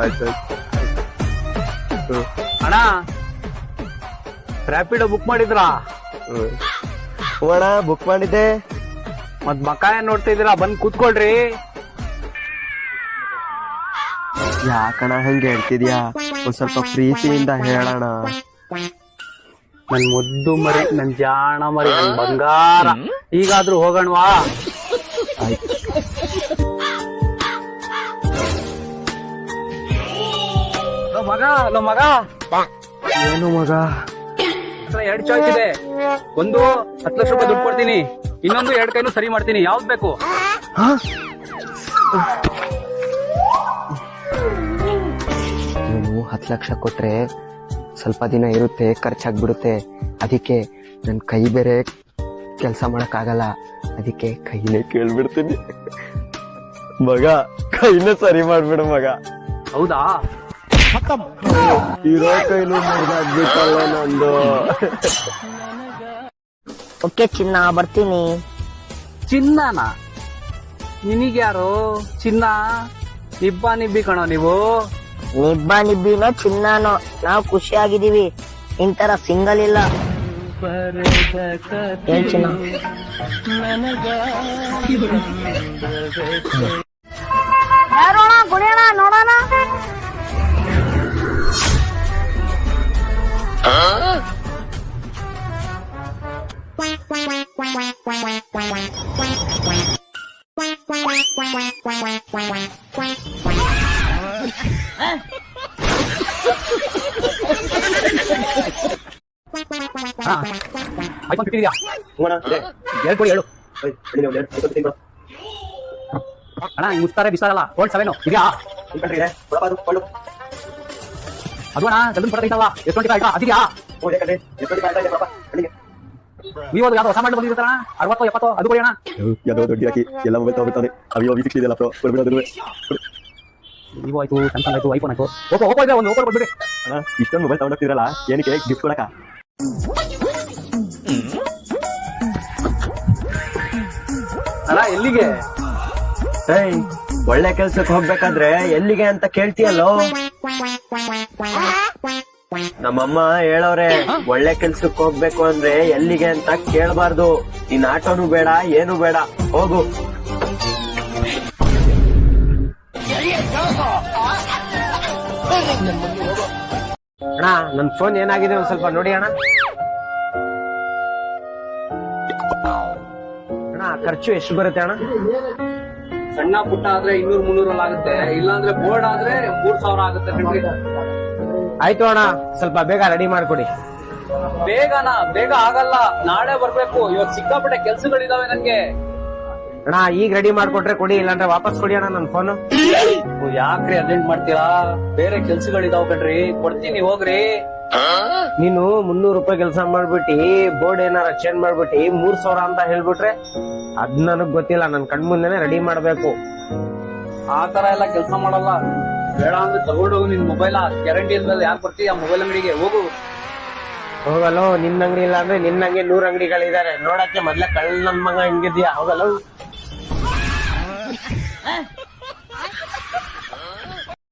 ಆಯ್ತು ಅಣ್ಣ ರ್ಯಾಪಿಡೋ ಬುಕ್ ಮಾಡಿದ್ರಾ? ಅಣ್ಣ ಬುಕ್ ಮಾಡಿದ್ದೆ. ಮತ್ ಮಕ್ಕಳ ಏನ್ ನೋಡ್ತಾ ಇದೀರಾ ಬಂದ್ ಕೂತ್ಕೊಳ್ರಿ. ಯಾಕಣ ಹಂಗೆ ಹೇಳ್ತಿದ್ಯಾ? ಒಂದ್ ಸ್ವಲ್ಪ ಪ್ರೀತಿಯಿಂದ ಹೇಳೋಣ ನನ್ ಮುದ್ದು ಮರಿ ನನ್ ಜಾಣ ಮರಿ ನನ್ ಬಂಗಾರ. ಈಗಾದ್ರೂ ಹೋಗಣವಾ? ಆಯ್ತು. ಮಗ ಲೋ ಮಗ. ಏನು ಮಗ? ಎರಡ್ ಚಾಯ್ಸ್ ಇದೆ. ಒಂದು ಹತ್ತು ಲಕ್ಷ ರೂಪಾಯಿ ದುಡ್ಡು ಕೊಡ್ತೀನಿ. ಇನ್ನೊಂದು ಎರಡ್ ಕೈನು ಸರಿ ಮಾಡ್ತೀನಿ. ಯಾವ್ದು ಬೇಕು? ನೀವು ಹತ್ತು ಲಕ್ಷ ಕೊಟ್ರೆ ಸ್ವಲ್ಪ ದಿನ ಇರುತ್ತೆ ಖರ್ಚಾಗ್ಬಿಡುತ್ತೆ. ಅದಕ್ಕೆ ನನ್ನ ಕೈ ಬೇರೆ ಕೆಲಸ ಮಾಡೋಕ್ಕಾಗಲ್ಲ. ಅದಕ್ಕೆ ಕೈನೇ ಕೇಳ್ಬಿಡ್ತೀನಿ. ಮಗ ಕೈನ ಸರಿ ಮಾಡ್ಬಿಡು ಮಗ. ಹೌದಾ? ಇರೋ ಕೈಲು ಮುರಿದಾಗ್ಬಿಟ್ಟಲ್ಲ ನಂದು. ಓಕೆ ಚಿನ್ನ ಬರ್ತೀನಿ. ಚಿನ್ನನ? ನಿನಗ್ಯಾರು? ಚಿನ್ನ? ನಿಬ್ಬ ನಿಬ್ಬಿ ಕಣೋ ನೀವು? ನಿಬ್ಬ ನಿಬ್ಬಿನೋ ಚಿನ್ನನೋ? ನಾವು ಖುಷಿಯಾಗಿದ್ದೀವಿ. ಇಂತರ ಸಿಂಗಲ್ ಇಲ್ಲ. ಏನ್ ಚಿನ್ನ? ಯಾರೋಣ ಗುಣಿಯೋಣ ಐಫೋನ್ ಫಿಫ್ಟಿ ಇದೆಯಾ? ಎರಡು ಕೊಡಿ ಹೇಳು. ಅಣ್ಣ ಈ ಮುಸ್ತಾರೆ ಬಿಸಾರಲ್ಲ ಓಲ್ಡ್ ಸೆವೆನ್ ಇದೆಯಾ? ಅದು ಅಣ್ಣ ಗಲ್ದನ್ ಪಡ ಐತಲ್ಲ ಎಷ್ಟು ಟ್ವೆಂಟಿ ಆಯ್ತಾ? ಅದಿದೆಯಾ? ನೀವು ಅದು ಯಾವ್ದು ಹೊಸ ಮಾಡಿ ಬಂದಿರ್ತಾರ ಅರವತ್ತು ಎಪ್ಪತ್ತು ಅದು ಕೊಡಿ ಅಣ್ಣ. ಯಾವುದೋ ದೊಡ್ಡ ಹಾಕಿ ಎಲ್ಲ ಮೊಬೈಲ್ ತಗೋಬಿಡ್ತಾನೆ ಅವಿಯೋ ವಿ ಸಿಕ್ಸ್ ಇದೆಯಲ್ಲ ಪ್ರೋ ಕೊಡ್ಬಿಡೋದು ವಿವೋ ಆಯ್ತು ಸ್ಯಾಮ್ಸಂಗ್ ಆಯ್ತು ಐಫೋನ್ ಆಯ್ತು. ಓಪೋ ಓಪೋ ಇದೆ ಒಂದು ಓಪೋ ಕೊಟ್ಬಿಡಿ ಅಣ್ಣ ಇಷ್ಟೊಂದು ಮೊಬೈಲ್ ತಗೊಂಡೋಗ್ತಿರಲ್ಲ ಏನಕ್ಕೆ ಗಿಫ್ಟ್ ಕೊಡಕ ಅಣ್ಣ ಎಲ್ಲಿಗೆ? ಏಯ್ ಒಳ್ಳೆ ಕೆಲ್ಸಕ್ಕೆ ಹೋಗ್ಬೇಕಾದ್ರೆ ಎಲ್ಲಿಗೆ ಅಂತ ಕೇಳ್ತೀಯಲ್ಲೋ? ನಮ್ಮಮ್ಮ ಹೇಳವ್ರೆ ಒಳ್ಳೆ ಕೆಲ್ಸಕ್ಕೆ ಹೋಗ್ಬೇಕು ಅಂದ್ರೆ ಎಲ್ಲಿಗೆ ಅಂತ ಕೇಳಬಾರ್ದು. ಇನ್ ಆಟೋನು ಬೇಡ ಏನು ಬೇಡ. ಹೋಗು. ಅಣ್ಣ ನನ್ ಫೋನ್ ಏನಾಗಿದೆ ಒಂದ್ ಸ್ವಲ್ಪ ನೋಡಿ ಅಣ್ಣ. ಅಣ್ಣ ಖರ್ಚು ಎಷ್ಟು ಬರುತ್ತೆ ಅಣ್ಣ? ಸಣ್ಣ ಪುಟ್ಟ ಆದ್ರೆ ಇನ್ನೂರ್ ಮುನ್ನೂರಲ್ಲಿ ಆಗುತ್ತೆ ಇಲ್ಲಾಂದ್ರೆ ಬೋರ್ಡ್ ಆದ್ರೆ ಮೂರ್ ಸಾವಿರ ಆಗುತ್ತೆ ಆಯ್ತು ಅಣ್ಣ ಸ್ವಲ್ಪ ಬೇಗ ರೆಡಿ ಮಾಡ್ಕೊಡಿ. ಬೇಗನಾ? ಬೇಗ ಆಗಲ್ಲ. ನಾಳೆ ಬರ್ಬೇಕು. ಇವತ್ತು ಸಿಕ್ಕಾಪಟ್ಟೆ ಕೆಲ್ಸಗಳಿದಾವೆ ನನ್ಗೆ. ಅಣ್ಣ ಈಗ ರೆಡಿ ಮಾಡ್ಕೊಟ್ರೆ ಕೊಡಿ ಇಲ್ಲಾಂದ್ರೆ ವಾಪಸ್ ಕೊಡಿ ಅಣ್ಣ ನನ್ ಫೋನ್ ನೀವು ಯಾಕ್ರಿ ಅರ್ಜೆಂಟ್ ಮಾಡ್ತೀರಾ? ಬೇರೆ ಕೆಲ್ಸಗಳಿದಾವ್ ಕಣ್ರಿ. ಕೊಡ್ತೀನಿ ಹೋಗ್ರಿ. ನೀನು ಮುನ್ನೂರು ರೂಪಾಯಿ ಕೆಲಸ ಮಾಡ್ಬಿಟ್ಟಿ ಬೋರ್ಡ್ ಏನಾರ ಚೇಂಜ್ ಮಾಡ್ಬಿಟ್ಟಿ ಮೂರ್ ಸಾವಿರ ಅಂತ ಹೇಳ್ಬಿಟ್ರೆ ಅದ್ ನನಗ್ ಗೊತ್ತಿಲ್ಲ. ನನ್ ಕಣ್ ಮುಂದೆನೆ ರೆಡಿ ಮಾಡ್ಬೇಕು. ಆ ತರ ಎಲ್ಲ ಕೆಲ್ಸ ಮಾಡಲ್ಲ. ಬೇಡ ಅಂದ್ರೆ ತಗೊಂಡೋಗು ನಿನ್ ಮೊಬೈಲ್ ಗ್ಯಾರಂಟಿ ಇಲ್ದಲ್ಲ ಯಾಕೆ ಬರ್ತೀಯ ಮೊಬೈಲ್ ಅಂಗಡಿಗೆ ಹೋಗು. ಹೋಗಲ್ಲ ನಿನ್ ಅಂಗಡಿ ಇಲ್ಲ ಅಂದ್ರೆ ನಿನ್ನ ಹಂಗೆ ನೂರ್ ಅಂಗಡಿಗಳಿದ್ದಾರೆ ನೋಡಕ್ಕೆ ಮೊದ್ಲೇ ಕಳ್ಳ ನನ್ ಮಗ ಹಿಂಗಿದ್ಯಾ? ಹೋಗಲ್ಲ